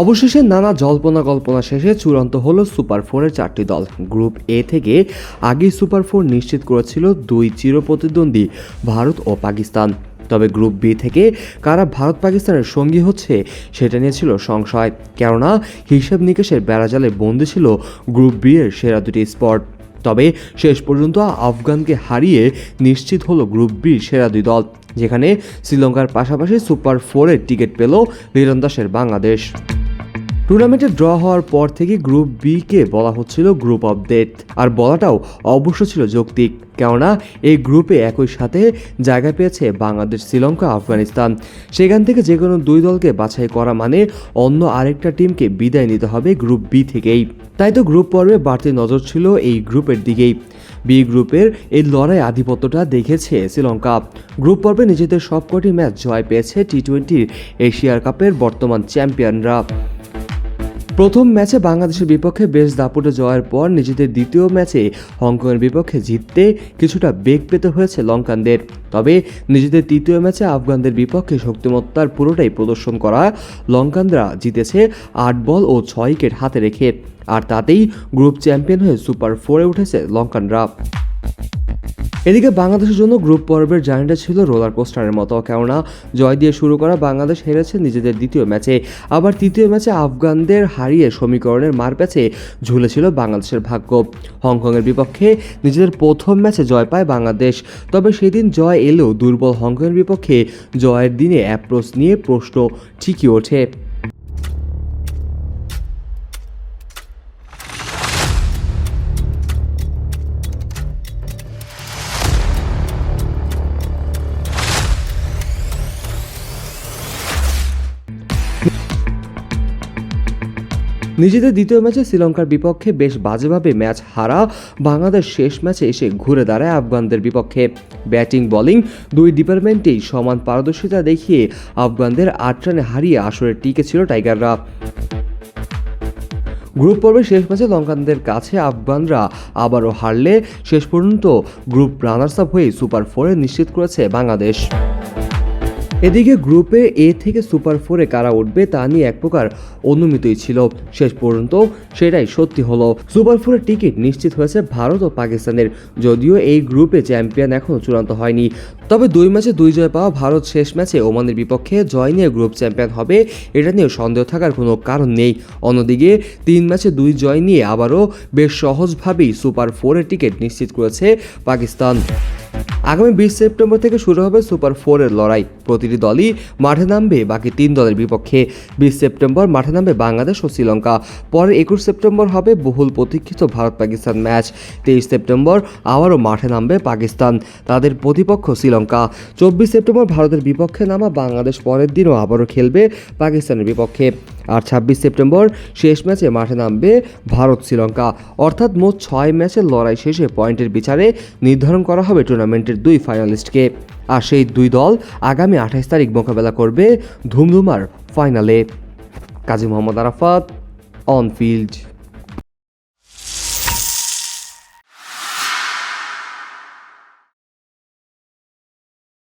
অবশেষে নানা জল্পনা কল্পনা শেষে চূড়ান্ত হলো সুপার ফোরের চারটি দল। গ্রুপ এ থেকে আগেই সুপার ফোর নিশ্চিত করেছিল দুই চিরপ্রতিদ্বন্দ্বী, ভারত ও পাকিস্তান। তবে গ্রুপ বি থেকে কারা ভারত পাকিস্তানের সঙ্গী হচ্ছে সেটা নিয়ে ছিল সংশয়। কেননা হিসাব নিকেশের বেড়াজালে বন্দি ছিল গ্রুপ বি এর সেরা দুটি স্পট। তবে শেষ পর্যন্ত আফগানকে হারিয়ে নিশ্চিত হলো গ্রুপ বির সেরা দুই দল, যেখানে শ্রীলঙ্কার পাশাপাশি সুপার ফোরের টিকিট পেল লীরন্দাসের বাংলাদেশ। টুর্নামেন্টে ড্র হওয়ার পর থেকে গ্রুপ বি কে বলা হচ্ছিল গ্রুপ অফ ডেথ। আর বলাটাও অবশ্য ছিল যৌক্তিক, কেননা এই গ্রুপে একই সাথে জায়গা পেয়েছে বাংলাদেশ, শ্রীলঙ্কা, আফগানিস্তান। সেখান থেকে যে কোনো দুই দলকে বাছাই করা মানে অন্য আরেকটা টিমকে বিদায় নিতে হবে গ্রুপ বি থেকেই। তাই তো গ্রুপ পর্বে বাড়তি নজর ছিল এই গ্রুপের দিকেই। বি গ্রুপের এই লড়াই আধিপত্যটা দেখেছে শ্রীলঙ্কা। গ্রুপ পর্বে নিজেদের সবকটি ম্যাচ জয় পেয়েছে টি টোয়েন্টির এশিয়ার কাপের বর্তমান চ্যাম্পিয়নরা। প্রথম ম্যাচে বাংলাদেশের বিপক্ষে বেশ দাপুটে জয়ের পর নিজেদের দ্বিতীয় ম্যাচে হংকংয়ের বিপক্ষে জিততে কিছুটা বেগ পেতে হয়েছে লঙ্কানদের। তবে নিজেদের তৃতীয় ম্যাচে আফগানদের বিপক্ষে শক্তিমত্তার পুরোটাই প্রদর্শন করা লঙ্কানরা জিতেছে আট বল ও ছয় উইকেট হাতে রেখে। আর তাতেই গ্রুপ চ্যাম্পিয়ন হয়ে সুপার ফোরে উঠেছে লঙ্কানরা। এদিকে বাংলাদেশের জন্য গ্রুপ পর্বের জার্নিটা ছিল রোলার কোস্টারের মতো, কেননা জয় দিয়ে শুরু করা বাংলাদেশ হেরেছে নিজেদের দ্বিতীয় ম্যাচে। আবার তৃতীয় ম্যাচে আফগানদের হারিয়ে সমীকরণের মার প্যাচে ঝুলেছিল বাংলাদেশের ভাগ্য। হংকংয়ের বিপক্ষে নিজেদের প্রথম ম্যাচে জয় পায় বাংলাদেশ, তবে সেদিন জয় এলেও দুর্বল হংকংয়ের বিপক্ষে জয়ের দিনে অ্যাপ্রোচ নিয়ে প্রশ্ন ঠিকই ওঠে। নিজেদের দ্বিতীয় ম্যাচে শ্রীলঙ্কার বিপক্ষে বেশ বাজেভাবে ম্যাচ হারা বাংলাদেশ শেষ ম্যাচে এসে ঘুরে দাঁড়ায় আফগানদের বিপক্ষে। ব্যাটিং, বোলিং দুই ডিপার্টমেন্টেই সমান পারদর্শিতা দেখিয়ে আফগানদের আট রানে হারিয়ে আসরে টিকে ছিল টাইগাররা। গ্রুপ পর্বে শেষ ম্যাচে লঙ্কানদের কাছে আফগানরা আবারও হারলে শেষ পর্যন্ত গ্রুপ রানার্স আপ হয়ে সুপার ফোরে নিশ্চিত করেছে বাংলাদেশ। এদিকে গ্রুপে এ থেকে সুপার ফোরে কারা উঠবে তা নিয়ে এক প্রকার অনুমিতই ছিল। শেষ পর্যন্ত সেটাই সত্যি হলো। সুপার ফোরের টিকিট নিশ্চিত হয়েছে ভারত ও পাকিস্তানের। যদিও এই গ্রুপে চ্যাম্পিয়ন এখনও চূড়ান্ত হয়নি। তবে দুই ম্যাচে দুই জয় পাওয়া ভারত শেষ ম্যাচে ওমানের বিপক্ষে জয় নিয়ে গ্রুপ চ্যাম্পিয়ন হবে, এটা নিয়ে সন্দেহ থাকার কোনো কারণ নেই। অন্যদিকে তিন ম্যাচে দুই জয় নিয়ে আবারও বেশ সহজভাবেই সুপার ফোরের টিকিট নিশ্চিত করেছে পাকিস্তান। আগামী বিশ সেপ্টেম্বর থেকে শুরু হবে সুপার ফোরের লড়াই। প্রতিটি দলই মাঠে নামবে, বাকি তিন দলের বিপক্ষে। বিশ সেপ্টেম্বর মাঠে নামবে বাংলাদেশ ও শ্রীলঙ্কা। পরে একুশ সেপ্টেম্বর হবে বহুল প্রতীক্ষিত ভারত পাকিস্তান ম্যাচ। তেইশ সেপ্টেম্বর আবারও মাঠে নামবে পাকিস্তান। তাদের প্রতিপক্ষ শ্রীলঙ্কা। চব্বিশ সেপ্টেম্বর ভারতের বিপক্ষে নামা বাংলাদেশ পরের দিনও আবারও খেলবে পাকিস্তানের বিপক্ষে। আর ছাব্বিশ সেপ্টেম্বর শেষ ম্যাচে মাঠে নামবে ভারত শ্রীলঙ্কা। অর্থাৎ মোট ছয় ম্যাচের লড়াই শেষে পয়েন্টের বিচারে নির্ধারণ করা হবে টুর্নামেন্টের দুই ফাইনালিস্টকে। আর সেই দুই দল আগামী আঠাশ তারিখ মোকাবেলা করবে ধুমধুমার ফাইনালে। Kazi Mohammad Arafat, on field.